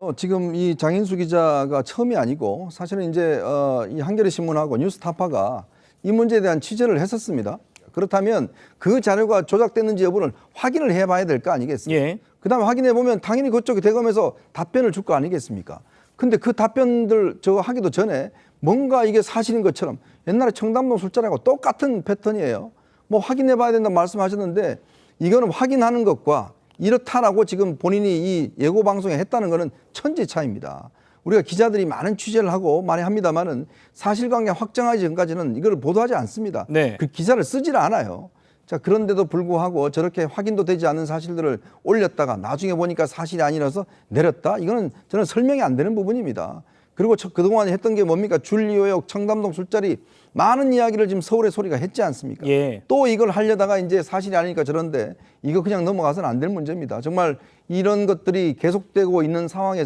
어, 지금 이 장인수 기자가 처음이 아니고 사실은 이제 어, 이 한겨레 신문하고 뉴스타파가 이 문제에 대한 취재를 했었습니다. 그렇다면 그 자료가 조작됐는지 여부를 확인을 해봐야 될 거 아니겠습니까? 예. 그다음에 확인해 보면 당연히 그쪽이 대검에서 답변을 줄 거 아니겠습니까? 근데 그 답변들 저거 하기도 전에 뭔가 이게 사실인 것처럼 옛날에 청담동 술자리하고 똑같은 패턴이에요. 뭐 확인해 봐야 된다 말씀하셨는데 이거는 확인하는 것과 이렇다라고 지금 본인이 이 예고 방송에 했다는 거는 천지 차이입니다. 우리가 기자들이 많은 취재를 하고 많이 합니다만은 사실관계 확정하기 전까지는 이걸 보도하지 않습니다. 네. 그 기사를 쓰질 않아요. 자, 그런데도 불구하고 저렇게 확인도 되지 않은 사실들을 올렸다가 나중에 보니까 사실이 아니라서 내렸다? 이거는 저는 설명이 안 되는 부분입니다. 그리고 저- 그동안 했던 게 뭡니까? 줄리오역, 청담동 술자리 많은 이야기를 지금 서울의 소리가 했지 않습니까? 예. 또 이걸 하려다가 이제 사실이 아니니까 저런데 이거 그냥 넘어가서는 안 될 문제입니다. 정말 이런 것들이 계속되고 있는 상황에서